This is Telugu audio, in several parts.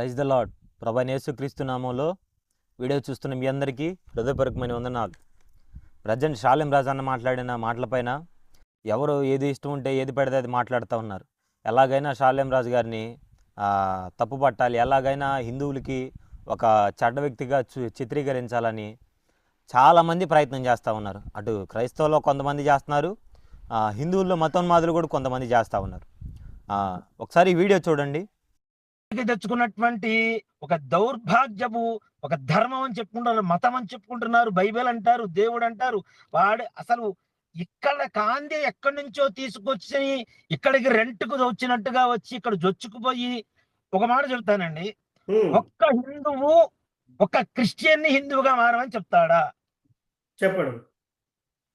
ప్రైజ్ ద లాడ్ ప్రభా యేసుక్రీస్తు నామంలో వీడియో చూస్తున్న మీ అందరికీ హృదయపూర్వకమైన వందనాలు. ప్రజెంట్ షాలిం రాజాన్న మాట్లాడిన మాటలపైన ఎవరు ఏది ఇష్టం ఉంటే ఏది పెడితే అది మాట్లాడుతూ ఉన్నారు. ఎలాగైనా షాలిం రాజు గారిని తప్పు పట్టాలి ఎలాగైనా హిందువులకి ఒక చెడ్డ వ్యక్తిగా చిత్రీకరించాలని చాలామంది ప్రయత్నం చేస్తూ ఉన్నారు. అటు క్రైస్తవులో కొంతమంది చేస్తున్నారు హిందువుల్లో మతోన్మాదులు కూడా కొంతమంది చేస్తూ ఉన్నారు. ఒకసారి వీడియో చూడండి. తెచ్చుకున్నటువంటి ఒక దౌర్భాగ్యపు ఒక ధర్మం అని చెప్పుకుంటారు మతం అని చెప్పుకుంటున్నారు బైబిల్ అంటారు దేవుడు అంటారు. వాడు అసలు ఇక్కడ కాంతి ఎక్కడి నుంచో తీసుకొచ్చి ఇక్కడికి రెంట్కు వచ్చినట్టుగా వచ్చి ఇక్కడ జొచ్చుకుపోయి ఒక మాట చెప్తానండి. ఒక్క హిందువు ఒక క్రిస్టియన్ని హిందువుగా మారమని చెప్తాడా? చెప్పడు.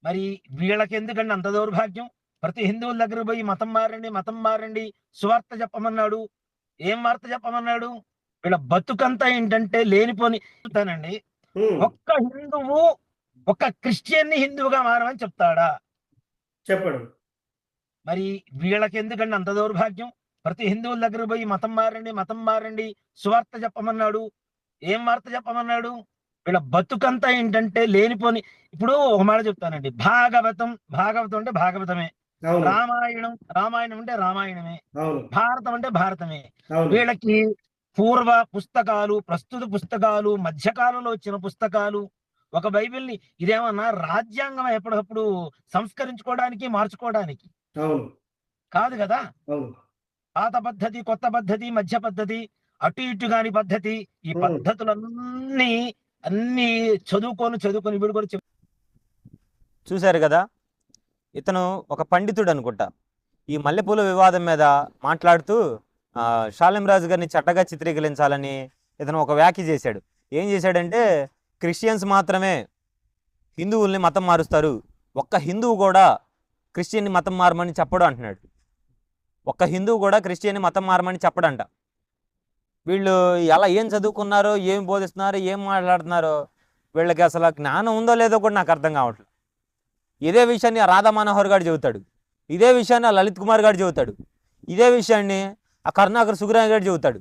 మరి వీళ్ళకి ఎందుకండి అంత దౌర్భాగ్యం? ప్రతి హిందువుల దగ్గర పోయి మతం మారండి మతం మారండి సువార్త చెప్పమన్నాడు ఏం వార్త చెప్పమన్నాడు? వీళ్ళ బతుకంతా ఏంటంటే లేనిపోని చెప్తానండి ఒక్క హిందువు ఒక క్రిస్టియన్ని హిందువుగా మారమని చెప్తాడా? చెప్పడు. మరి వీళ్ళకి ఎందుకండి అంత దౌర్భాగ్యం? ప్రతి హిందువుల దగ్గర పోయి మతం మారండి మతం మారండి సువార్త చెప్పమన్నాడు. ఏం వార్త చెప్పమన్నాడు? వీళ్ళ బతుకంతా ఏంటంటే లేనిపోని ఇప్పుడు ఒక మాట చెప్తానండి. భాగవతం భాగవతం అంటే భాగవతమే. రామాయణం రామాయణం అంటే రామాయణమే. అవును. భారతం అంటే భారతమే. అవును. వీళ్ళకి పూర్వ పుస్తకాలు ప్రస్తుత పుస్తకాలు మధ్యకాలంలో వచ్చిన పుస్తకాలు ఒక బైబిల్ని ఇదేమన్నా రాజ్యాంగం ఎప్పటికప్పుడు సంస్కరించుకోవడానికి మార్చుకోవడానికి? అవును. కాదు కదా? అవును. పాత పద్ధతి కొత్త పద్ధతి మధ్య పద్ధతి అటు ఇటు కాని పద్ధతి ఈ. పద్ధతులన్నీ అన్ని చదువుకొని చదువుకొని వీడు కూడా చెప్- చూశారు కదా? ఇతను ఒక పండితుడు అనుకుంటా ఈ మల్లెపూల వివాదం మీద మాట్లాడుతూ షాలింరాజు రాజు గారిని చట్టగా చిత్రీకరించాలని ఇతను ఒక వ్యాఖ్య చేశాడు. ఏం చేశాడంటే క్రిస్టియన్స్ మాత్రమే హిందువుల్ని మతం మారుస్తారు. ఒక్క హిందువు కూడా క్రిస్టియన్ని మతం మారమని చెప్పడు అంటున్నాడు. ఒక్క హిందువు కూడా క్రిస్టియన్ని మతం మారమని చెప్పడంట. వీళ్ళు ఎలా ఏం చదువుకున్నారో ఏం బోధిస్తున్నారో ఏం మాట్లాడుతున్నారో వీళ్ళకి అసలు జ్ఞానం ఉందో లేదో కూడా నాకు అర్థం కావట్లేదు. ఇదే విషయాన్ని ఆ రాధా మనోహర్ గారు చెబుతాడు. ఇదే విషయాన్ని ఆ లలిత్ కుమార్ గారు చెబుతాడు. ఇదే విషయాన్ని ఆ కరుణాకర్ సుగ్రాయ్ గారు చెబుతాడు.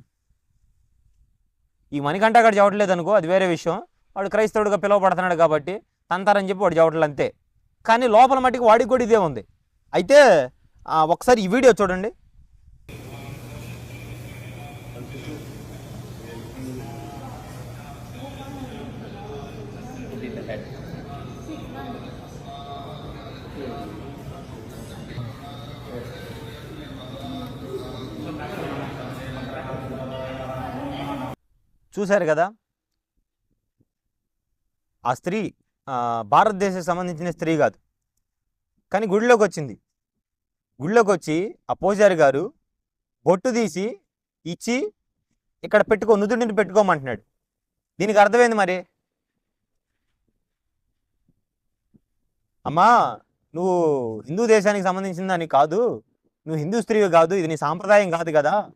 ఈ మణికంఠ గారు చెప్పట్లేదు అనుకో అది వేరే విషయం. వాడు క్రైస్తవుడిగా పిలువబడుతున్నాడు కాబట్టి తంతారని చెప్పి వాడు చెప్పట్లేదు అంతే. కానీ లోపల మట్టికి వాడికి కూడా ఇదే ఉంది. అయితే ఒకసారి ఈ వీడియో చూడండి. చూశారు కదా? ఆ స్త్రీ భారతదేశం భారతదేశానికి సంబంధించిన స్త్రీ కాదు. కానీ గుడిలోకి వచ్చింది. గుడిలోకి వచ్చి ఆ పూజారి గారు బొట్టు తీసి ఇచ్చి ఇక్కడ పెట్టుకో నుదుడిని పెట్టుకోమంటున్నాడు. దీనికి అర్థమైంది మరి? అమ్మా నువ్వు హిందూ దేశానికి సంబంధించిన దానికి కాదు. నువ్వు హిందూ స్త్రీవి కాదు. ఇది నీ సాంప్రదాయం కాదు కదా.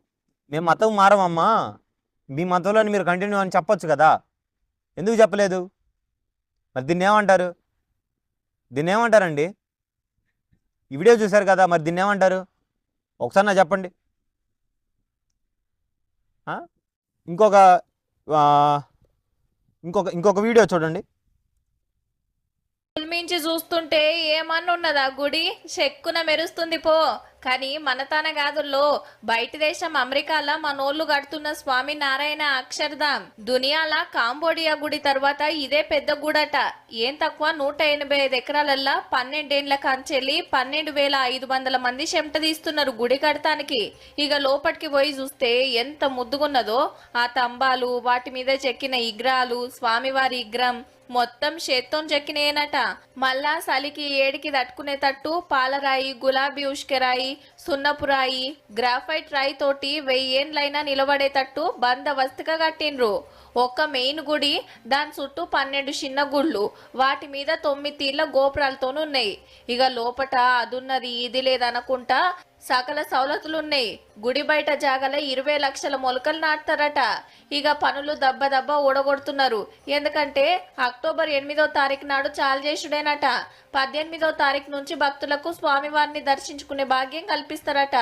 మేము మతం మారమమ్మా. మీ మతంలోని మీరు కంటిన్యూ అని చెప్పొచ్చు కదా. ఎందుకు చెప్పలేదు? మరి దీన్ని ఏమంటారు? దీన్ని ఏమంటారండి? ఈ వీడియో చూశారు కదా మరి దీన్ని ఏమంటారు? ఒకసారి నా చెప్పండి. ఇంకొక ఇంకొక ఇంకొక వీడియో చూడండి. నుంచి చూస్తుంటే ఏమన్నున్నదా గుడి? చెక్కున మెరుస్తుంది పో. కానీ మనతాన కాదుల్లో బయట దేశం అమెరికాలో మనోళ్ళు కడుతున్న స్వామి నారాయణ అక్షరధామ్. దునియాల కాంబోడియా గుడి తర్వాత ఇదే పెద్ద గుడట. ఏం తక్కువ నూట ఎనభై ఐదు ఎకరాలల్లా పన్నెండేండ్ల కంచెల్లి పన్నెండు వేల ఐదు వందల మంది చెమట తీస్తున్నారు గుడి కడతానికి. ఇక లోపలికి పోయి చూస్తే ఎంత ముద్దుగున్నదో. ఆ తంబాలు వాటి మీద చెక్కిన ఇగ్రాలు స్వామివారి ఇగ్రం మొత్తం చేత్తో చెక్కినేనట మళ్ళా చలికి ఏడికి తట్టుకునేటట్టు పాలరాయి గులాబీ ఉష్కెరాయి సున్నపురాయి గ్రాఫైట్ రాయి తోటి వెయ్యేండ్లైనా నిలబడేటట్టు బందవస్తుగా కట్టిండ్రు. ఒక్క మెయిన్ గుడి దాని చుట్టూ పన్నెండు చిన్న గుళ్ళు వాటి మీద తొమ్మిది తీర్ల గోపురాలతోనున్నాయి. ఇక లోపట అదున్నది ఇది లేదనుకుంటా సకల సౌలతులున్నాయి. గుడి బయట జాగల ఇరవై లక్షల మొలకలు నాటుతారట. ఇక పనులు దెబ్బ దెబ్బ ఊడగొడుతున్నారు. ఎందుకంటే అక్టోబర్ ఎనిమిదో తారీఖు నాడు చాలు చేసుడేనట పద్దెనిమిదో తారీఖు నుంచి భక్తులకు స్వామివారిని దర్శించుకునే భాగ్యం కల్పిస్తారట.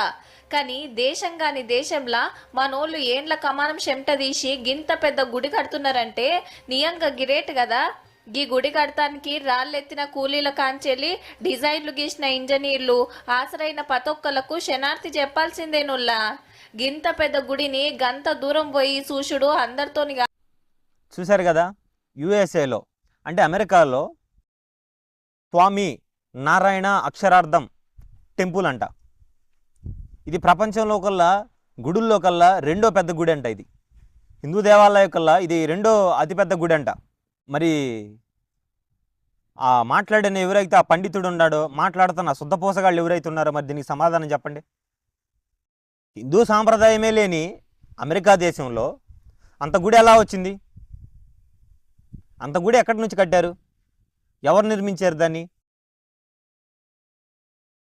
కానీ దేశం కాని దేశంలా మనోళ్ళు ఏండ్ల కమానం చెమట తీసి గింత పెద్ద గుడి కడుతున్నారంటే నియంగా గిరేట్ కదా ఈ గుడి కడతానికి రాళ్ళెత్తిన కూలీల కాంచెల్లి డిజైన్లు గీసిన ఇంజనీర్లు ఆసరైన పతొక్కలకు శనార్థి చెప్పాల్సిందేనుల్లా గింత పెద్ద గుడిని గంత దూరం పోయి సూషుడు అందరితోని చూశారు కదా? యుఎస్ఏలో అంటే అమెరికాలో స్వామి నారాయణ అక్షరార్థం టెంపుల్ అంట. ఇది ప్రపంచంలో కల్లా గుడుల్లో కల్లా రెండో పెద్ద గుడి అంట ఇది. హిందూ దేవాలయం కల్లా ఇది రెండో అతిపెద్ద గుడి అంట మరి ఆ మాట్లాడిన ఎవరైతే ఆ పండితుడు ఉన్నాడో మాట్లాడుతున్న శుద్ధపోసగాళ్ళు ఎవరైతే ఉన్నారో మరి దీనికి సమాధానం చెప్పండి. హిందూ సాంప్రదాయమే లేని అమెరికా దేశంలో అంత గుడి ఎలా వచ్చింది? అంత గుడి ఎక్కడి నుంచి కట్టారు? ఎవరు నిర్మించారు దాన్ని?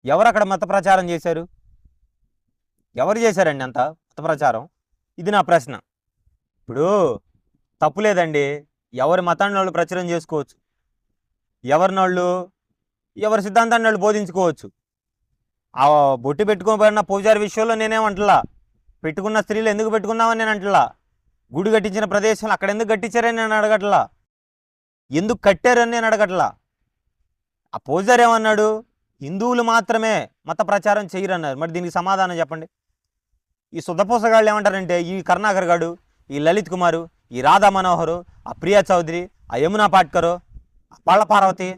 ఎవరు అక్కడ మత ప్రచారం చేశారు? ఎవరు చేశారండి అంత మత ప్రచారం? ఇది నా ప్రశ్న. ఇప్పుడు తప్పు లేదండి. ఎవరి మతాన్ని వాళ్ళు ప్రచారం చేసుకోవచ్చు. ఎవరిని వాళ్ళు ఎవరి సిద్ధాంతాన్ని వాళ్ళు బోధించుకోవచ్చు. ఆ బొట్టు పెట్టుకోబడిన పూజారి విషయంలో నేనేమంటలా పెట్టుకున్న స్త్రీలు ఎందుకు పెట్టుకున్నామని నేను అంటలా? గుడి కట్టించిన ప్రదేశంలో అక్కడ ఎందుకు కట్టించారని నేను అడగట్లా? ఎందుకు కట్టారని నేను అడగట్లా? ఆ పూజారి ఏమన్నాడు? హిందువులు మాత్రమే మత ప్రచారం చేయరన్నారు. మరి దీనికి సమాధానం చెప్పండి. ఈ సుధపూసగాళ్ళు ఏమంటారంటే ఈ కరుణాకర్ గాడు ఈ లలిత్ కుమారు ఈ రాధా మనోహరు ఆ ప్రియా చౌదరి ఆ యమునా పాట్కరు ఆ పళ్ళ పార్వతి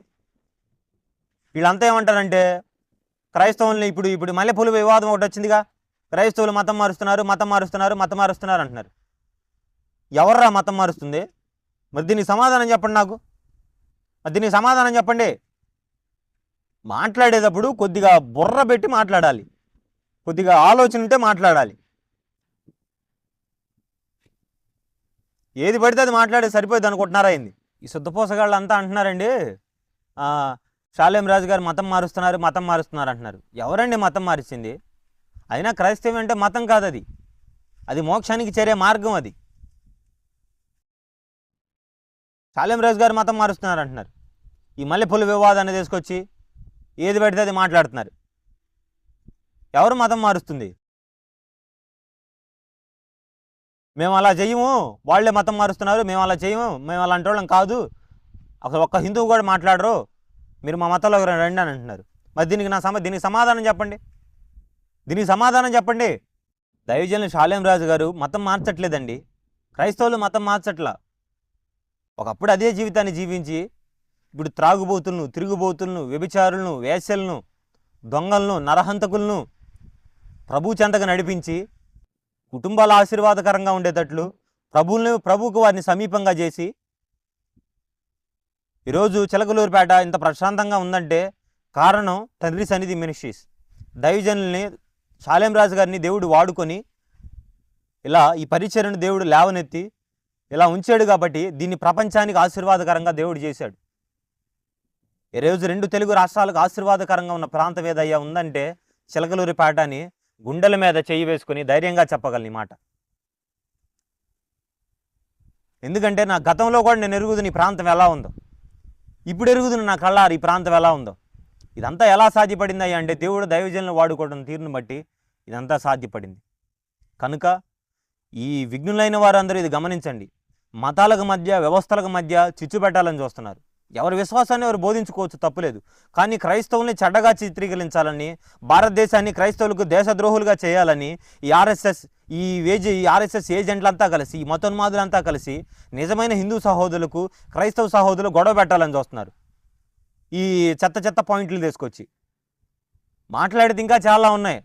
వీళ్ళంతా ఏమంటారంటే క్రైస్తవుల్ని ఇప్పుడు ఇప్పుడు మల్లెపూల వివాదం ఒకటి వచ్చిందిగా. క్రైస్తవులు మతం మారుస్తున్నారు మతం మారుస్తున్నారు మతం మారుస్తున్నారు అంటున్నారు. ఎవర్రా మతం మారుస్తుంది? మరి దీనికి సమాధానం చెప్పండి నాకు. మరి దీనికి సమాధానం చెప్పండి. మాట్లాడేటప్పుడు కొద్దిగా బుర్ర పెట్టి మాట్లాడాలి. కొద్దిగా ఆలోచన ఉంటే మాట్లాడాలి. ఏది పడితే అది మాట్లాడే సరిపోయింది అనుకుంటున్నారా అయింది. ఈ శుద్ధపోసగాళ్ళు అంతా అంటున్నారండి. షాలేం రాజు గారు మతం మారుస్తున్నారు మతం మారుస్తున్నారు అంటున్నారు. ఎవరండి మతం మారిచింది అయినా క్రైస్తవం అంటే మతం కాదు అది అది మోక్షానికి చేరే మార్గం అది. షాలేం రాజు గారు మతం మారుస్తున్నారు అంటున్నారు. ఈ మల్లెపూల వివాదాన్ని తీసుకొచ్చి ఏది పెడితే అది మాట్లాడుతున్నారు. ఎవరు మతం మారుస్తుంది? మేము అలా చెయ్యము వాళ్ళే మతం మారుస్తున్నారు. మేము అలా చేయము. మేము అలాంటి వాళ్ళం కాదు. అసలు ఒక్క హిందువు కూడా మాట్లాడరు. మీరు మా మతంలోకి రండి అని అంటున్నారు. మరి దీనికి నా సమ దీనికి సమాధానం చెప్పండి. దీనికి సమాధానం చెప్పండి. దైవజనులు షాలేం రాజు గారు మతం మార్చట్లేదండి. క్రైస్తవులు మతం మార్చట్లా. ఒకప్పుడు అదే జీవితాన్ని జీవించి ఇప్పుడు త్రాగుబోతులను తిరుగుబోతులను వ్యభిచారులను వేశ్యలను దొంగలను నరహంతకులను ప్రభు చెంతగా నడిపించి కుటుంబాల ఆశీర్వాదకరంగా ఉండేటట్లు ప్రభువుని ప్రభువుకు వారిని సమీపంగా చేసి ఈరోజు చిలకలూరుపేట ఇంత ప్రశాంతంగా ఉందంటే కారణం తండ్రి సన్నిధి మినిస్ట్రీస్. దైవజనుల్ని శాలేం రాజు గారిని దేవుడు వాడుకొని ఇలా ఈ పరిచయను దేవుడు లేవనెత్తి ఇలా ఉంచాడు కాబట్టి దీన్ని ప్రపంచానికి ఆశీర్వాదకరంగా దేవుడు చేశాడు. ఈరోజు రెండు తెలుగు రాష్ట్రాలకు ఆశీర్వాదకరంగా ఉన్న ప్రాంతం ఏదయ్యా ఉందంటే చిలకలూరిపేట అని గుండెల మీద చెయ్యి వేసుకొని ధైర్యంగా చెప్పగలను మాట. ఎందుకంటే నా గతంలో కూడా నేను ఎరుగుదు నీ ప్రాంతం ఎలా ఉందో ఇప్పుడు ఎరుగుదును నా కళ్ళారు ఈ ప్రాంతం ఎలా ఉందో ఇదంతా ఎలా సాధ్యపడింది అంటే దేవుడు దైవజనులు వాడుకోవడం తీరును బట్టి ఇదంతా సాధ్యపడింది. కనుక ఈ విఘ్నులైన వారందరూ ఇది గమనించండి. మతాలకు మధ్య వ్యవస్థలకు మధ్య చిచ్చు పెట్టాలని చూస్తున్నారు. ఎవరి విశ్వాసాన్ని ఎవరు బోధించుకోవచ్చు తప్పులేదు. కానీ క్రైస్తవుల్ని చెడ్డగా చిత్రీకరించాలని భారతదేశాన్ని క్రైస్తవులకు దేశద్రోహులుగా చేయాలని ఈ ఆర్ఎస్ఎస్ ఈ వేజ్ ఈ ఆర్ఎస్ఎస్ ఏజెంట్లంతా కలిసి ఈ మతోన్మాదులంతా కలిసి నిజమైన హిందూ సహోదరులకు క్రైస్తవ సహోదరులు గొడవ పెట్టాలని చూస్తున్నారు. ఈ చెత్త చెత్త పాయింట్లు తీసుకొచ్చి. మాట్లాడేది ఇంకా చాలా ఉన్నాయి.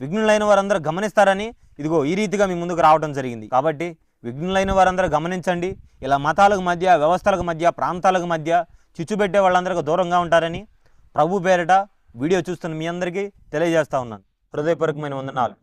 విఘ్నులైన వారందరూ గమనిస్తారని ఇదిగో ఈ రీతిగా మీ ముందుకు రావడం జరిగింది. కాబట్టి విఘ్నులైన వారందరూ గమనించండి. ఇలా మతాలకు మధ్య వ్యవస్థలకు మధ్య ప్రాంతాలకు మధ్య చిచ్చుపెట్టే వాళ్ళందరికీ దూరంగా ఉంటారని ప్రభు పేరిట వీడియో చూస్తున్న మీ అందరికీ తెలియజేస్తా ఉన్నాను. హృదయపూర్వకమైన వందనాలు.